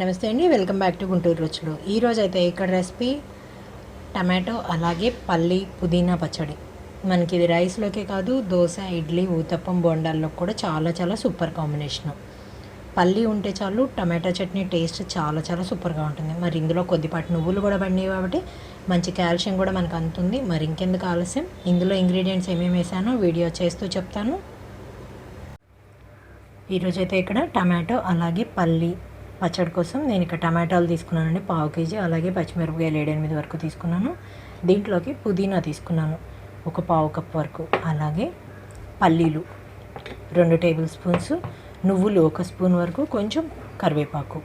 నమస్తే అండి welcome back to Guntur రుచులు. ఈరోజు అయితే ఇక్కడ రెసిపీ టమాటో అలాగే పల్లి పుదీనా పచ్చడి. మనకి ఇది రైస్లోకే కాదు దోశ ఇడ్లీ ఊతప్పం బోండాల్లో కూడా చాలా చాలా సూపర్ కాంబినేషన్. పల్లి ఉంటే చాలు టమాటో చట్నీ టేస్ట్ చాలా చాలా సూపర్గా ఉంటుంది. మరి ఇందులో కొద్దిపాటి నువ్వులు కూడా పడినాయి కాబట్టి మంచి కాల్షియం కూడా మనకు అందుతుంది. మరి ఇంకెందుకు ఆలస్యం? ఇందులో ఇంగ్రీడియంట్స్ ఏమేమి వేసానో వీడియో చేస్తూ చెప్తాను. ఈరోజు అయితే ఇక్కడ టమాటో అలాగే పల్లి పచ్చడి కోసం నేను ఇక్కడ టమాటాలు తీసుకున్నానండి పావు కేజీ. అలాగే పచ్చిమిరపకాయలు ఏడెనిమిది వరకు తీసుకున్నాను. దీంట్లోకి పుదీనా తీసుకున్నాను ఒక పావు కప్ వరకు. అలాగే పల్లీలు రెండు టేబుల్ స్పూన్స్ నువ్వులు ఒక స్పూన్ వరకు కొంచెం కరివేపాకు.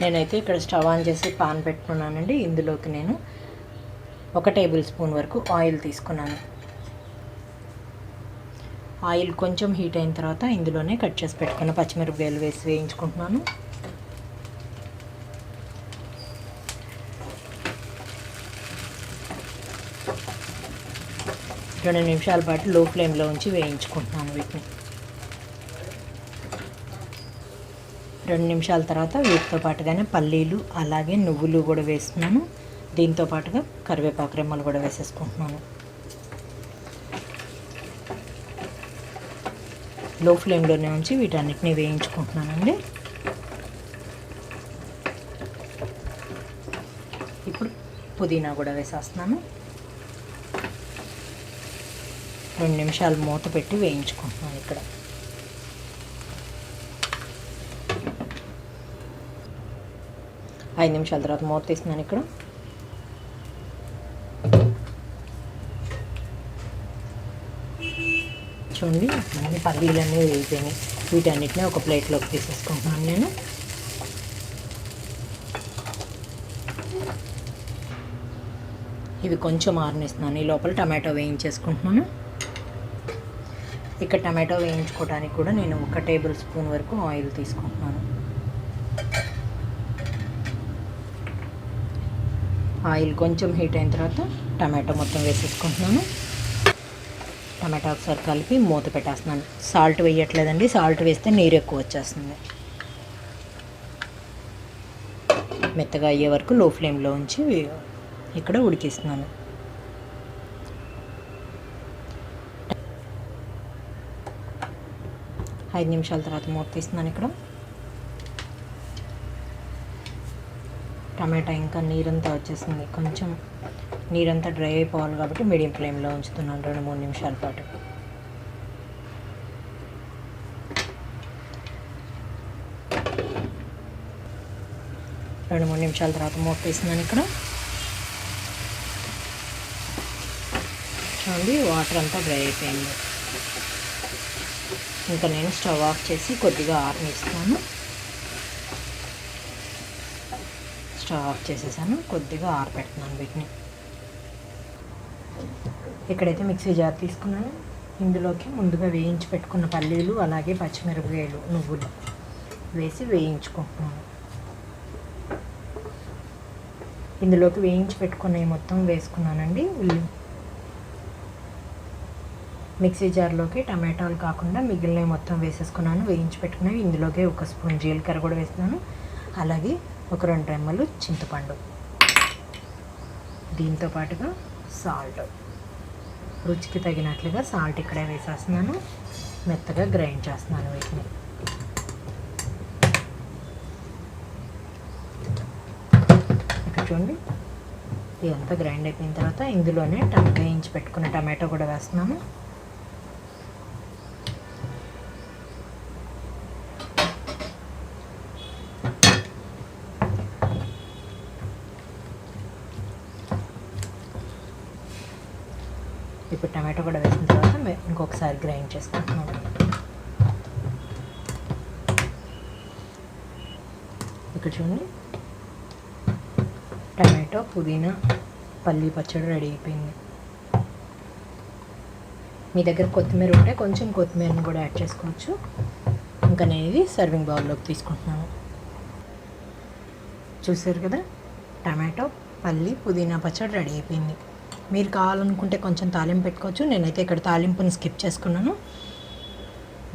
నేనైతే ఇక్కడ స్టవ్ ఆన్ చేసి పాన్ పెట్టుకున్నానండి. ఇందులోకి నేను ఒక టేబుల్ స్పూన్ వరకు ఆయిల్ తీసుకున్నాను. ఆయిల్ కొంచెం హీట్ అయిన తర్వాత ఇందులోనే కట్ చేసి పెట్టుకున్న పచ్చిమిరపకాయలు వేసి వేయించుకుంటున్నాను. రెండు నిమిషాల పాటు లో ఫ్లేమ్లో ఉంచి వేయించుకుంటున్నాను వీటిని. రెండు నిమిషాల తర్వాత వీటితో పాటుగానే పల్లీలు అలాగే నువ్వులు కూడా వేస్తున్నాను. దీంతో పాటుగా కరివేపాకు రెమ్మలు కూడా వేసేసుకుంటున్నాను. లో ఫ్లేమ్లోనే ఉంచి వీటన్నిటిని వేయించుకుంటున్నానండి. ఇప్పుడు పుదీనా కూడా వేసేస్తున్నాను. రెండు నిమిషాలు మూత పెట్టి వేయించుకుంటున్నాను ఇక్కడ. ఐదు నిమిషాల తర్వాత మూత తీస్తున్నాను ఇక్కడ. ఉంది అన్ని పల్లీలన్నీ వేగిపోయినాయి వీటన్నిటిని ఒక ప్లేట్లోకి తీసేసుకుంటున్నాను నేను. ఇవి కొంచెం ఆరనిస్తున్నాను. ఈ లోపల టమాటో వేయించేసుకుంటున్నాను. ఇక్కడ టమాటో వేయించుకోవడానికి కూడా నేను ఒక టేబుల్ స్పూన్ వరకు ఆయిల్ తీసుకుంటున్నాను. ఆయిల్ కొంచెం హీట్ అయిన తర్వాత టమాటో మొత్తం వేసేసుకుంటున్నాను. టమాటా ఒకసారి కలిపి మూత పెట్టేస్తున్నాను. సాల్ట్ వేయట్లేదండి. సాల్ట్ వేస్తే నీరు ఎక్కువ వచ్చేస్తుంది. మెత్తగా అయ్యే వరకు లో ఫ్లేమ్లో ఉంచి ఇక్కడ ఉడికిస్తున్నాను. ఐదు నిమిషాల తర్వాత మూత తీస్తున్నాను ఇక్కడ. టమాటా ఇంకా నీరంతా వచ్చేసింది. కొంచెం నీరంతా డ్రై అయిపోవాలి కాబట్టి మీడియం ఫ్లేమ్లో ఉంచుతున్నాను రెండు మూడు నిమిషాల పాటు. రెండు మూడు నిమిషాల తర్వాత మూత ఇక్కడ. చూడండి వాటర్ అంతా డ్రై అయిపోయింది. ఇంకా నేను స్టవ్ ఆఫ్ చేసి కొద్దిగా ఆరనిస్తాను స్టవ్ ఆఫ్ చేసేసాను కొద్దిగా ఆరపెడుతున్నాను వీటిని. ఇక్కడైతే మిక్సీ జార్ తీసుకున్నాను. ఇందులోకి ముందుగా వేయించి పెట్టుకున్న పల్లీలు అలాగే పచ్చిమిరపకాయలు నువ్వులు వేసి వేయించుకుంటున్నాను. ఇందులోకి వేయించి పెట్టుకున్నవి మొత్తం వేసుకున్నానండి. ఉల్లి మిక్సీ జార్లోకి టమాటాలు కాకుండా మిగిలినవి మొత్తం వేసేసుకున్నాను. వేయించి పెట్టుకున్నవి ఇందులోకి ఒక స్పూన్ జీలకర్ర కూడా వేస్తున్నాను. అలాగే ఒక రెండు రెమ్మలు చింతపండు. దీంతో పాటుగా సాల్ట్. రుచికి తగినట్లుగా సాల్ట్ ఇక్కడే వేసేస్తున్నాను. మెత్తగా గ్రైండ్ చేస్తున్నాను వీటిని. ఇక్కడ చూడండి ఇదంతా గ్రైండ్ అయిపోయిన తర్వాత ఇందులోనే టమాటా వేయించి పెట్టుకున్న టమాటో కూడా వేస్తున్నాను. ఇప్పుడు టమాటో కూడా వేసిన తర్వాత ఇంకొకసారి గ్రైండ్ చేసుకుంటున్నాను ఇక్కడ చూడండి. టమాటో పుదీనా పల్లి పచ్చడి రెడీ అయిపోయింది. మీ దగ్గర కొత్తిమీర ఉంటే కొంచెం కొత్తిమీరని కూడా యాడ్ చేసుకోవచ్చు. ఇంకా నేను ఇది సర్వింగ్ బౌల్లోకి తీసుకుంటున్నాను. చూసారు కదా? టమాటో పల్లి పుదీనా పచ్చడి రెడీ అయిపోయింది. మీరు కావాలనుకుంటే కొంచెం తాలింపు పెట్టుకోవచ్చు. నేనైతే ఇక్కడ తాలింపుని స్కిప్ చేసుకున్నాను.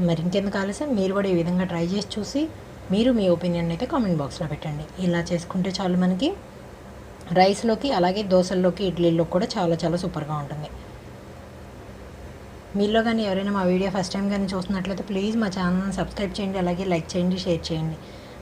మరి ఇంకెందుకు ఆలస్యం? మీరు కూడా ఈ విధంగా ట్రై చేసి చూసి మీరు మీ ఒపీనియన్ అయితే కామెంట్ బాక్స్లో పెట్టండి. ఇలా చేసుకుంటే చాలు మనకి. రైస్లోకి అలాగే దోశల్లోకి ఇడ్లీల్లో కూడా చాలా చాలా సూపర్గా ఉంటుంది. మీలో కానీ ఎవరైనా మా వీడియో ఫస్ట్ టైం కానీ చూస్తున్నట్లయితే ప్లీజ్ మా ఛానల్ని సబ్స్క్రైబ్ చేయండి. అలాగే లైక్ చేయండి షేర్ చేయండి.